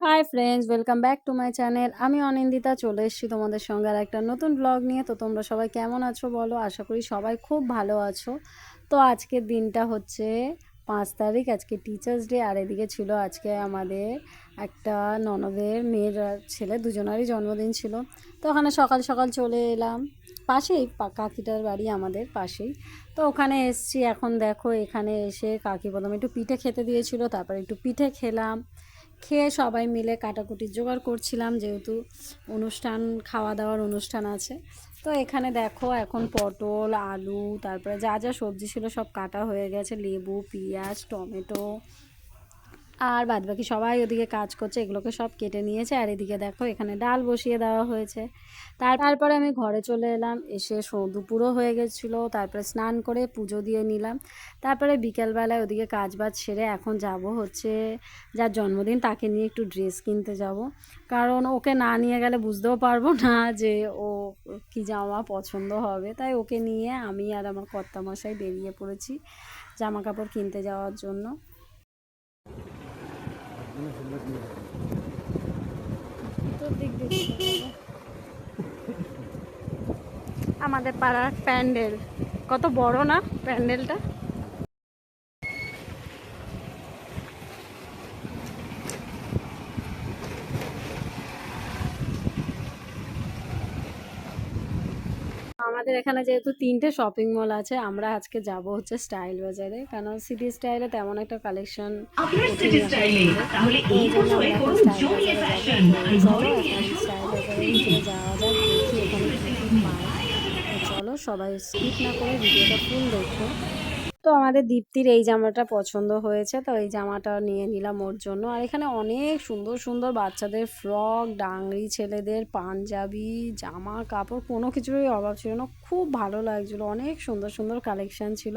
Hi friends welcome back to my channel আমি অনিন্দিতা, চলে এসেছি তোমাদের সঙ্গে আর একটা নতুন ব্লগ নিয়ে। তো তোমরা সবাই কেমন আছো বলো? আশা করি সবাই খুব ভালো আছো। তো আজকের দিনটা হচ্ছে পাঁচ তারিখ, আজকে টিচার্স ডে আর এদিকে ছিল আজকে আমাদের একটা ননদের মেয়ের ছেলে, দুজনারই জন্মদিন ছিল। তো ওখানে সকাল সকাল চলে এলাম। পাশেই কাকিটার বাড়ি আমাদের পাশেই। তো ওখানে এসছি, এখন দেখো এখানে এসে কাকি প্রথমে একটু পিঠে খেতে দিয়েছিল, তারপর একটু পিঠে খেলাম। খেয়ে সবাই মিলে কাটাকুটির জোগাড় করছিলাম, যেহেতু অনুষ্ঠান খাওয়া দাওয়ার অনুষ্ঠান আছে। তো এখানে দেখো, এখন পটল, আলু, তারপরে যা যা সবজি ছিল সব কাটা হয়ে গেছে। লেবু, পেঁয়াজ, টমেটো আর বাদ বাকি সবাই ওদিকে কাজ করছে, এগুলোকে সব কেটে নিয়েছে। আর এদিকে দেখো, এখানে ডাল বসিয়ে দেওয়া হয়েছে। তারপরে আমি ঘরে চলে এলাম, এসে দুপুরও হয়ে গেছিল। তারপরে স্নান করে পুজো দিয়ে নিলাম। তারপরে বিকেলবেলায় ওদিকে কাজ বাজ সেরে এখন যাব হচ্ছে যার জন্মদিন, তাকে নিয়ে একটু ড্রেস কিনতে যাব। কারণ ওকে না নিয়ে গেলে বুঝতেও পারব না যে ও কী জামা পছন্দ হবে। তাই ওকে নিয়ে আমি আর আমার কর্তামশাই বেরিয়ে পড়েছি জামা কাপড় কিনতে যাওয়ার জন্য তোর দিক দিয়ে দিতে হবে। আমাদের পাড়ার প্যান্ডেল। কত বড় না প্যান্ডেলটা? আমাদের এখানে যেহেতু তিনটে শপিং মল আছে আমরা আজকে যাব হচ্ছে স্টাইল বাজারে। কারণ সিটি স্টাইলে তেমন একটা কালেকশন চলে সবাই স্কিপ না করে ভিডিওটা ফুল দেখো। আমাদের দীপ্তির এই জামাটা পছন্দ হয়েছে, তো এই জামাটা নিয়ে নিলাম ওর জন্য। আর এখানে অনেক সুন্দর সুন্দর বাচ্চাদের ফ্রক, ডাংরি ছেলেদের পাঞ্জাবি, জামা, কাপড়, কোনো কিছুরই অভাব ছিল না। খুব ভালো লাগছিল, অনেক সুন্দর সুন্দর কালেকশান ছিল।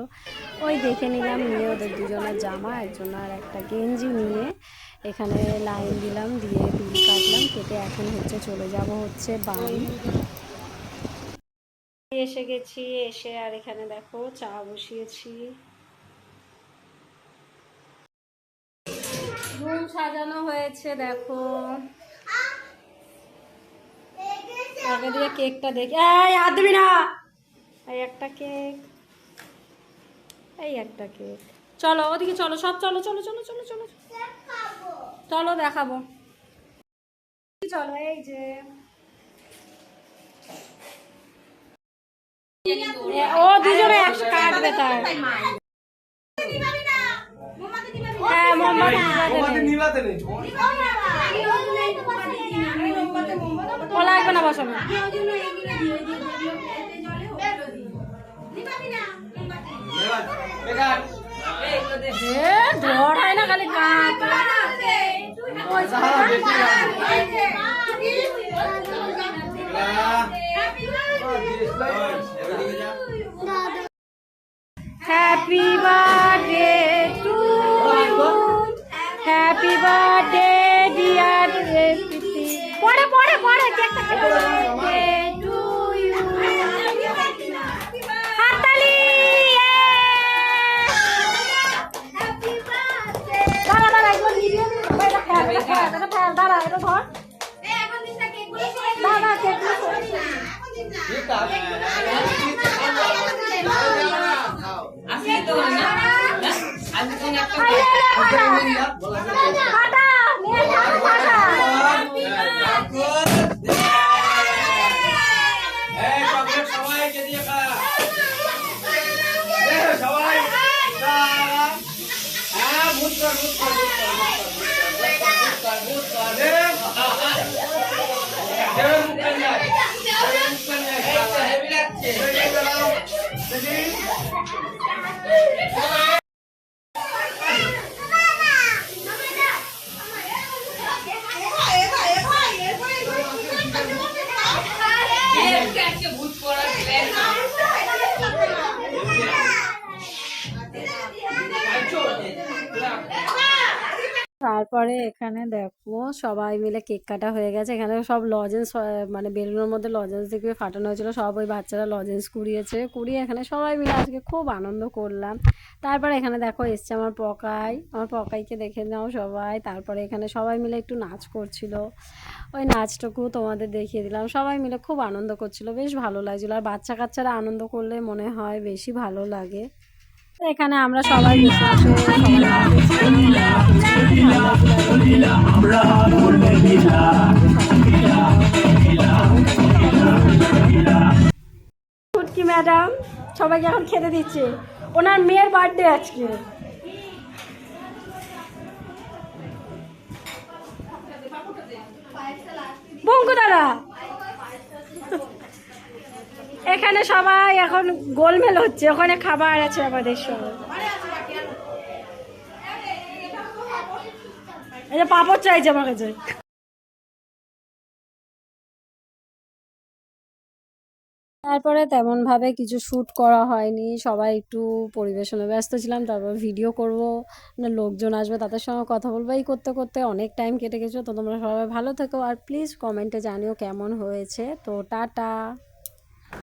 ওই দেখে নিলাম নিয়ে ওদের দুজনের জামা, একজন আর একটা গেঞ্জি নিয়ে এখানে লাইন দিলাম, দিয়ে বিল কাটলাম, কেটে এখন হচ্ছে চলে যাব হচ্ছে বাড়ি। এসে গেছি, এসে আর এখানে দেখো চা বসিয়েছি। রুম সাজানো হয়েছে, দেখো। আগে দিয়ে কেকটা দেখি। এই হাত দিবি না! এই একটা কেক। এই একটা কেক। চলো, ওদিকে চলো, সব চলো চলো চলো চলো চলো। চলো, দেখাবো। চলো, এই যে। ও দুজনে একসাথে কাটবে তার হ্যাঁ মোমবাতি নিভাতে নেই। ও লাগবে না বসানো ধর হয় না খালি cut. Happy birthday to you happy birthday dear Preeti পড়ে পড়ে পড়ে এটা ফেল এটা ফেল এটা হ্যাঁ ধর দাঁড়া কেক ফাটা নিয়ে ভূত ফাটা আর তারপরে এখানে দেখো সবাই মিলে কেক কাটা হয়ে গেছে। এখানে সব লজেন্স মানে বেলুনের মধ্যে লজেন্স দিয়ে ফাটানো হয়েছিল। সব ওই বাচ্চারা লজেন্স কুড়িয়েছে। কুড়িয়ে এখানে সবাই মিলে আজকে খুব আনন্দ করলাম। তারপরে এখানে দেখো এসছে আমার পকাই। আমার পকাইকে দেখে নাও সবাই। তারপরে এখানে সবাই মিলে একটু নাচ করছিল। ওই নাচটুকু তোমাদের দেখিয়ে দিলাম। সবাই মিলে খুব আনন্দ করছিল। বেশ ভালো লাগছিল। আর বাচ্চা কাচ্চারা আনন্দ করলে মনে হয় বেশি ভালো লাগে। এখানে আমরা সবাই। ফুটকি ম্যাডাম, সবাইকে এখন খেতে দিচ্ছে ওনার মেয়ের বার্থডে আজকে বঙ্কু দাদা এখানে সবাই এখন গোলমেল হচ্ছে, ওখানে খাবার আছে আমাদের সঙ্গে এই যে পাপড় চাইছে আমার কাছে তারপরে তেমনভাবে কিছু শ্যুট করা হয়নি, সবাই একটু পরিবেশনে ব্যস্ত ছিলাম, তারপর ভিডিও করব না লোকজন আসবে, তাদের সঙ্গে কথা বলব, এই করতে করতে অনেক টাইম কেটে গেছো। তো তোমরা সবাই ভালো থেকো, আর প্লিজ কমেন্টে জানিও কেমন হয়েছে। তো টাটা।